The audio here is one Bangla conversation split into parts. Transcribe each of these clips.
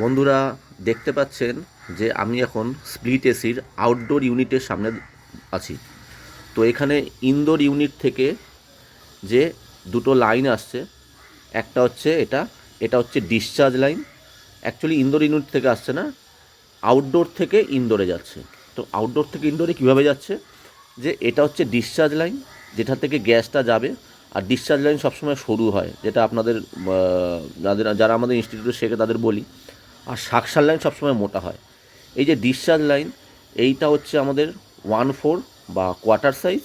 বন্ধুরা দেখতে পাচ্ছেন যে আমি এখন স্প্লিট এসির আউটডোর ইউনিটের সামনে আছি। তো এখানে ইনডোর ইউনিট থেকে যে দুটো লাইন আসছে, একটা হচ্ছে এটা এটা হচ্ছে discharge line actually indoor unit থেকে আসছে না আউটডোর থেকে ইনডোরে যাচ্ছে। তো আউটডোর থেকে ইনডোরে কীভাবে যাচ্ছে? যে এটা হচ্ছে ডিসচার্জ লাইন যেটা থেকে গ্যাসটা যাবে আর ডিসচার্জ লাইন সবসময় সরু হয়, যেটা আপনাদের যাদের, যারা আমাদের ইনস্টিটিউটে শেখে তাদের বলি। আর শাকসার লাইন সবসময় মোটা হয়। এই যে ডিসচার্জ লাইন এইটা হচ্ছে আমাদের ওয়ান ফোর বা কোয়ার্টার সাইজ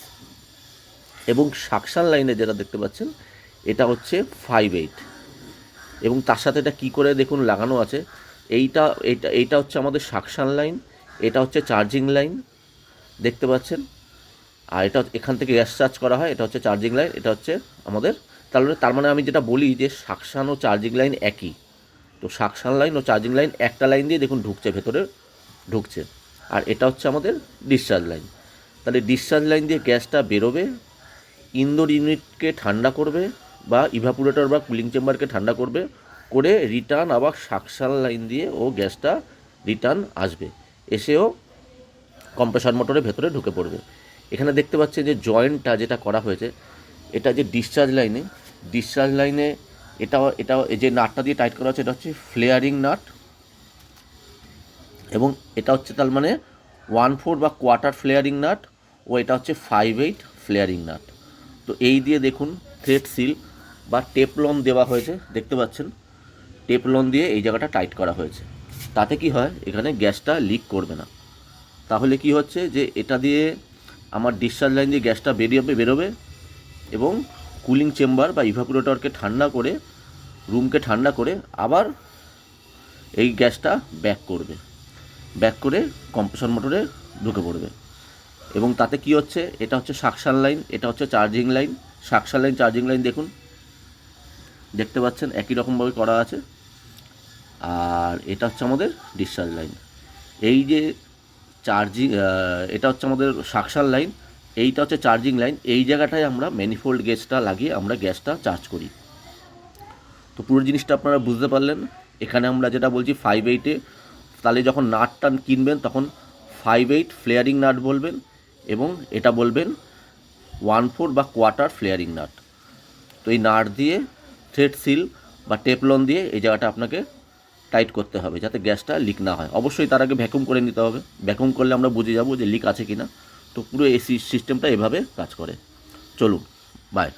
এবং সাকশান লাইনে যেটা দেখতে পাচ্ছেন, এটা হচ্ছে ফাইভ এইট এবং তার সাথে এটা কী করে দেখুন লাগানো আছে, এইটা এইটা এইটা হচ্ছে আমাদের সাকশান লাইন এটা হচ্ছে চার্জিং লাইন দেখতে পাচ্ছেন? আর এটা এখান থেকে গ্যাস চার্জ করা হয়, এটা হচ্ছে চার্জিং লাইন, এটা হচ্ছে আমাদের তাহলে তার মানে আমি যেটা বলি যে সাকশান ও চার্জিং লাইন একই। তো সাকশান লাইন ও চার্জিং লাইন একটা লাইন দিয়ে দেখুন ঢুকছে, ভেতরে ঢুকছে। আর এটা হচ্ছে আমাদের ডিসচার্জ লাইন তাহলে ডিসচার্জ লাইন দিয়ে গ্যাসটা বেরোবে ইনডোর ইউনিটকে ঠান্ডা করবে বা ইভাপুরেটর বা কুলিং চেম্বারকে ঠান্ডা করবে, করে রিটার্ন আবার সাকশাল লাইন দিয়ে ও গ্যাসটা রিটার্ন আসবে। এসেও কম্প্রেসার মোটরের ভেতরে ঢুকে পড়বে। এখানে দেখতে পাচ্ছেন যে জয়েন্টটা যেটা করা হয়েছে, এটা যে ডিসচার্জ লাইনে ডিসচার্জ লাইনে এটা এটা যে নাটটা দিয়ে টাইট করা হচ্ছে এটা হচ্ছে ফ্লেয়ারিং নাট এবং এটা হচ্ছে তার মানে ওয়ান ফোর বা কোয়ার্টার ফ্লেয়ারিং নাট ও এটা হচ্ছে ফাইভ এইট ফ্লেয়ারিং নাট। তো এই দিয়ে দেখুন থ্রেড সিল বা টেপলন দেওয়া হয়েছে, দেখতে পাচ্ছেন? টেপলন দিয়ে এই জায়গাটা টাইট করা হয়েছে। তাতে কি হয়? এখানে গ্যাসটা লিক করবে না। তাহলে কি হচ্ছে যে এটা দিয়ে আমার ডিসচার্জ লাইন দিয়ে গ্যাসটা বেরিয়ে বেরোবে এবং কুলিং চেম্বার বা ইভাপুরেটরকে ঠান্ডা করে রুমকে ঠান্ডা করে আবার এই গ্যাসটা ব্যাক করবে। ব্যাক করে কম্প্রেসর মোটরে ঢুকে পড়বে। এবং তাতে কি হচ্ছে? এটা হচ্ছে সাকশান লাইন এটা হচ্ছে charging line suction line charging line দেখুন। দেখতে পাচ্ছেন, একই রকমভাবে করা আছে। আর এটা হচ্ছে আমাদের ডিসচার্জ লাইন এই যে চার্জিং এটা হচ্ছে আমাদের সাকশান লাইন, এইটা হচ্ছে চার্জিং লাইন, এই জায়গাটায় আমরা ম্যানিফোল্ড গ্যাসটা লাগিয়ে আমরা গ্যাসটা চার্জ করি। তো পুরো জিনিসটা আপনারা বুঝতে পারলেন। এখানে আমরা যেটা বলছি ফাইভ এইটে তাহলে যখন নাটটা কিনবেন তখন ফাইভ এইট ফ্লেয়ারিং নাট বলবেন এবং এটা বলবেন ওয়ান ফোর বা কোয়ার্টার ফ্লেয়ারিং নাট। তো এই নাট দিয়ে থ্রেড সিল বা টেপলন দিয়ে এই জায়গাটা আপনাকে টাইট করতে হবে যাতে গ্যাসটা লিক না হয়। অবশ্যই তার আগে ভ্যাকুম করে নিতে হবে। ভ্যাকুম করলে আমরা বুঝে যাব যে লিক আছে কি না তো পুরো এসি সিস্টেমটা এভাবে কাজ করে। চলুন বাই